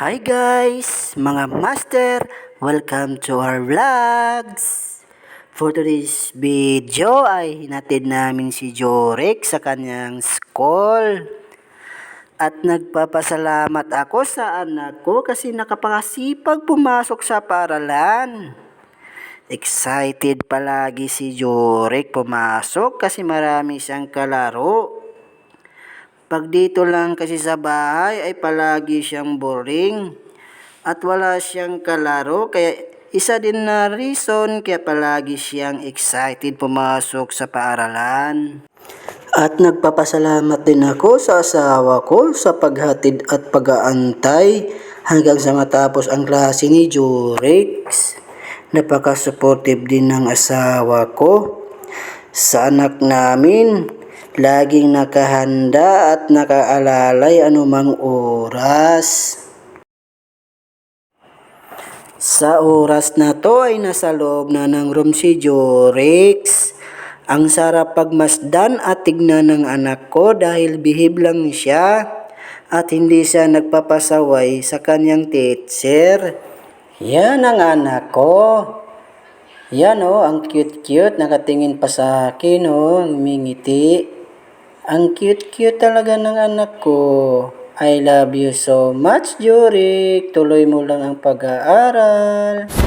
Hi guys, mga master, welcome to our vlogs. For today's video ay hinatid namin si Jorek sa kanyang school. At nagpapasalamat ako sa anak ko kasi nakapakasipag pumasok sa paaralan. Excited palagi si Jorek pumasok kasi marami siyang kalaro. Pag dito lang kasi sa bahay ay palagi siyang boring at wala siyang kalaro kaya isa din na reason kaya palagi siyang excited pumasok sa paaralan. At nagpapasalamat din ako sa asawa ko sa paghatid at pag-aantay hanggang sa matapos ang klase ni Jurex. Napaka-supportive din ng asawa ko sa anak namin. Laging nakahanda at nakaalalay anumang oras. Sa oras na to ay nasa loob na ng room si Jorex. Ang sarap pagmasdan at tignan ng anak ko dahil bihib lang siya at hindi siya nagpapasaway sa kanyang teacher. Yan ang anak ko. Yan oh, ang cute-cute. Nakatingin pa sa akin oh, ngumingiti. Ang cute-cute talaga ng anak ko. I love you so much, Jurik. Tuloy mo lang ang pag-aaral.